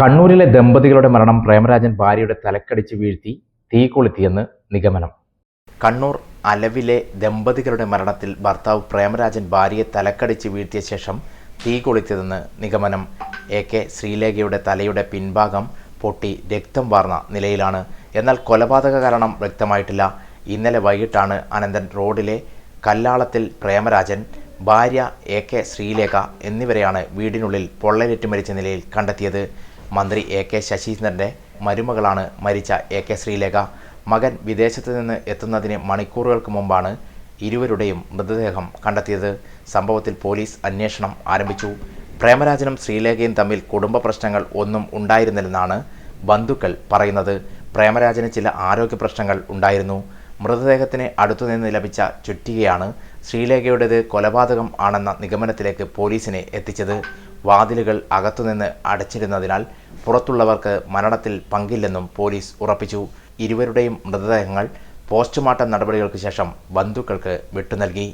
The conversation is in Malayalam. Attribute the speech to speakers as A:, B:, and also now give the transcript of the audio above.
A: കണ്ണൂരിലെ ദമ്പതികളുടെ മരണം പ്രേമരാജൻ ഭാര്യയുടെ തലക്കടിച്ച് വീഴ്ത്തി തീ കൊളുത്തിയെന്ന് നിഗമനം. കണ്ണൂർ അലവിലെ ദമ്പതികളുടെ മരണത്തിൽ ഭർത്താവ് പ്രേമരാജൻ ഭാര്യയെ തലക്കടിച്ച് വീഴ്ത്തിയ ശേഷം തീ കൊളുത്തിയതെന്ന് നിഗമനം. എ കെ ശ്രീലേഖയുടെ തലയുടെ പിൻഭാഗം പൊട്ടി രക്തം വാർന്ന നിലയിലാണ്. എന്നാൽ കൊലപാതക കാരണം വ്യക്തമായിട്ടില്ല. ഇന്നലെ വൈകിട്ടാണ് അനന്തൻ റോഡിലെ കല്ലാളത്തിൽ പ്രേമരാജൻ ഭാര്യ എ കെ ശ്രീലേഖ എന്നിവരെയാണ് വീടിനുള്ളിൽ പൊള്ളലേറ്റ് മരിച്ച നിലയിൽ കണ്ടെത്തിയത്. മന്ത്രി എ കെ ശശീന്ദ്രന്റെ മരുമകളാണ് മരിച്ച എ കെ ശ്രീലേഖ. മകൻ വിദേശത്ത് നിന്ന് എത്തുന്നതിന് മണിക്കൂറുകൾക്ക് മുമ്പാണ് ഇരുവരുടെയും മൃതദേഹം കണ്ടെത്തിയത്. സംഭവത്തിൽ പോലീസ് അന്വേഷണം ആരംഭിച്ചു. പ്രേമരാജനും ശ്രീലേഖയും തമ്മിൽ കുടുംബ പ്രശ്നങ്ങൾ ഒന്നും ഉണ്ടായിരുന്നില്ലെന്നാണ് ബന്ധുക്കൾ പറയുന്നത്. പ്രേമരാജന് ചില ആരോഗ്യ പ്രശ്നങ്ങൾ ഉണ്ടായിരുന്നു. മൃതദേഹത്തിന് അടുത്തുനിന്ന് ലഭിച്ച ചുറ്റികയാണ് ശ്രീലേഖയുടേത് കൊലപാതകം ആണെന്ന നിഗമനത്തിലേക്ക് പോലീസിനെ എത്തിച്ചത്. വാതിലുകൾ അകത്തുനിന്ന് അടച്ചിരുന്നതിനാൽ പുറത്തുള്ളവർക്ക് മരണത്തിൽ പങ്കില്ലെന്നും പോലീസ് ഉറപ്പിച്ചു. ഇരുവരുടെയും മൃതദേഹങ്ങൾ പോസ്റ്റ്മോർട്ടം നടപടികൾക്ക് ശേഷം ബന്ധുക്കൾക്ക് വിട്ടു നൽകി.